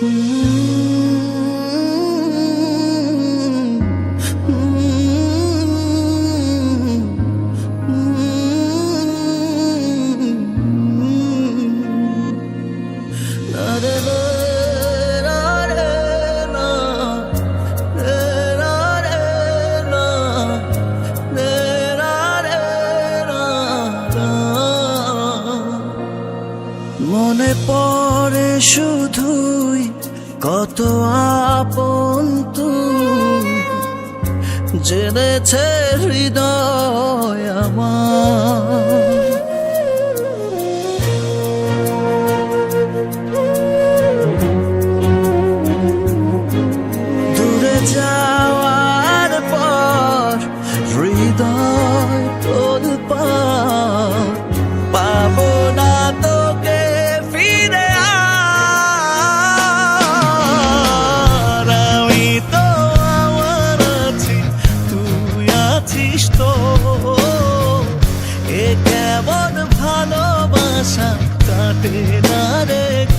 嗯。মনে পড়ে শুধুই কত আপন তুই। জেনেছে হৃদয় কাটে না রেখো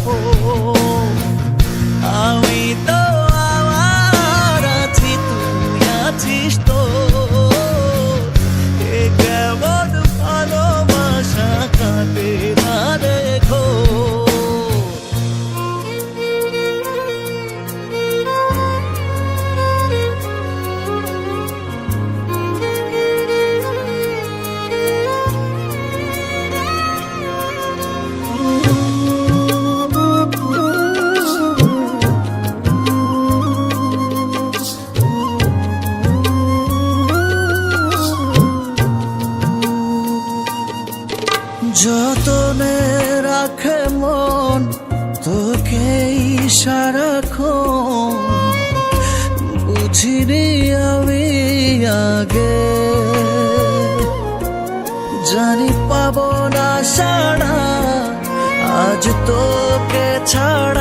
যতনে রাখে মন তোকে সারাক্ষণ। বুঝিনি আমি আগে, জানি পাব না সারা আজ তোকে ছাড়া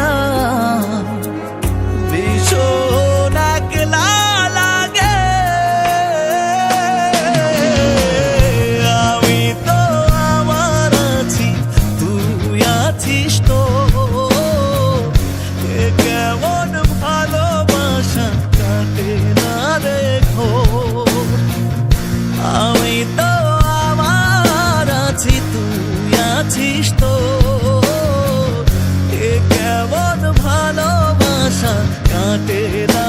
আসতো। এ কেমন ভালোবাসা কাটে না